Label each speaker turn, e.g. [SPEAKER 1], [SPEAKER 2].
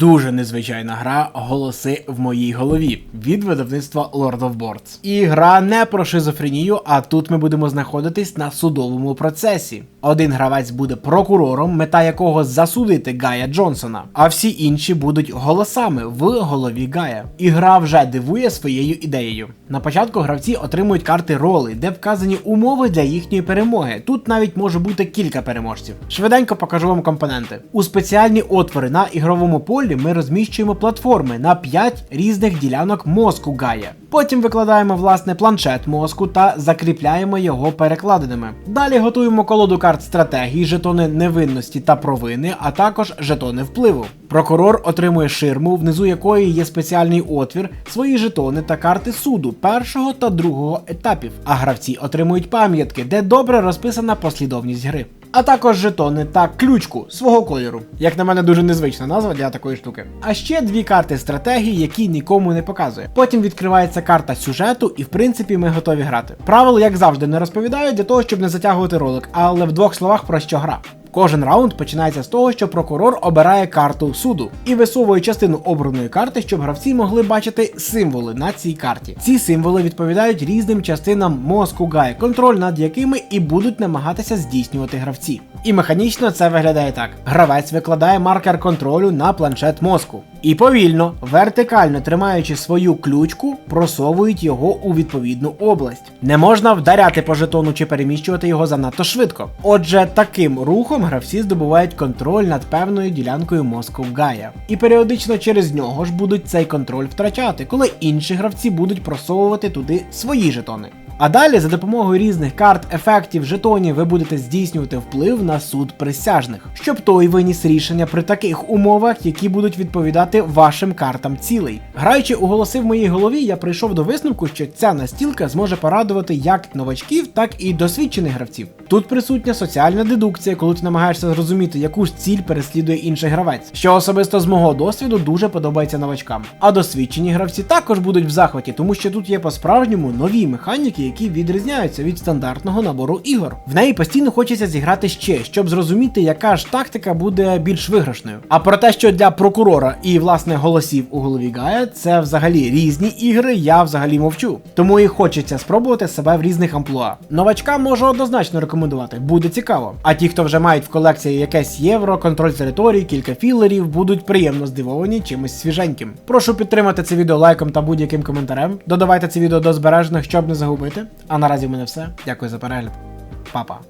[SPEAKER 1] Дуже незвичайна гра Голоси в моїй голові від видавництва Lord of Boards. І гра не про шизофренію, а тут ми будемо знаходитись на судовому процесі. Один гравець буде прокурором, мета якого засудити Гая Джонсона, а всі інші будуть голосами в голові Гая. І гра вже дивує своєю ідеєю. На початку гравці отримують карти роли, де вказані умови для їхньої перемоги. Тут навіть може бути кілька переможців. Швиденько покажу вам компоненти. У спеціальні отвори на ігровому полі ми розміщуємо платформи на 5 різних ділянок мозку Гая. Потім викладаємо власне планшет мозку та закріпляємо його перекладинами. Далі готуємо колоду карт стратегії, жетони невинності та провини, а також жетони впливу. Прокурор отримує ширму, внизу якої є спеціальний отвір, свої жетони та карти суду першого та другого етапів. А гравці отримують пам'ятки, де добре розписана послідовність гри. А також жетони та ключку свого кольору. Як на мене, дуже незвична назва для такої штуки. А ще дві карти стратегії, які нікому не показує. Потім відкривається карта сюжету, і в принципі ми готові грати. Правил, як завжди, не розповідаю для того, щоб не затягувати ролик, але в двох словах про що гра. Кожен раунд починається з того, що прокурор обирає карту суду і висовує частину обраної карти, щоб гравці могли бачити символи на цій карті. Ці символи відповідають різним частинам мозку Гая, контроль над якими і будуть намагатися здійснювати гравці. І механічно це виглядає так: гравець викладає маркер контролю на планшет мозку. І повільно, вертикально тримаючи свою ключку, просовують його у відповідну область. Не можна вдаряти по жетону чи переміщувати його занадто швидко. Отже, таким рухом гравці здобувають контроль над певною ділянкою мозку Гая. І періодично через нього ж будуть цей контроль втрачати, коли інші гравці будуть просовувати туди свої жетони. А далі за допомогою різних карт, ефектів, жетонів ви будете здійснювати вплив на суд присяжних, щоб той виніс рішення при таких умовах, які будуть відповідати вашим картам цілей. Граючи у голоси в моїй голові, я прийшов до висновку, що ця настілка зможе порадувати як новачків, так і досвідчених гравців. Тут присутня соціальна дедукція, коли ти намагаєшся зрозуміти, яку ж ціль переслідує інший гравець, що особисто з мого досвіду дуже подобається новачкам. А досвідчені гравці також будуть в захваті, тому що тут є по-справжньому нові механіки, які відрізняються від стандартного набору ігор. В неї постійно хочеться зіграти ще, щоб зрозуміти, яка ж тактика буде більш виграшною. А про те, що для прокурора і власне голосів у голові Гая це взагалі різні ігри, я взагалі мовчу. Тому і хочеться спробувати себе в різних амплуа. Новачкам можу однозначно рекомендувати, буде цікаво. А ті, хто вже мають в колекції якесь євро, контроль території, кілька філерів, будуть приємно здивовані чимось свіженьким. Прошу підтримати це відео лайком та будь-яким коментарем. Додавайте це відео до збережених, щоб не загубити. А наразі в мене все. Дякую за перегляд. Па-па.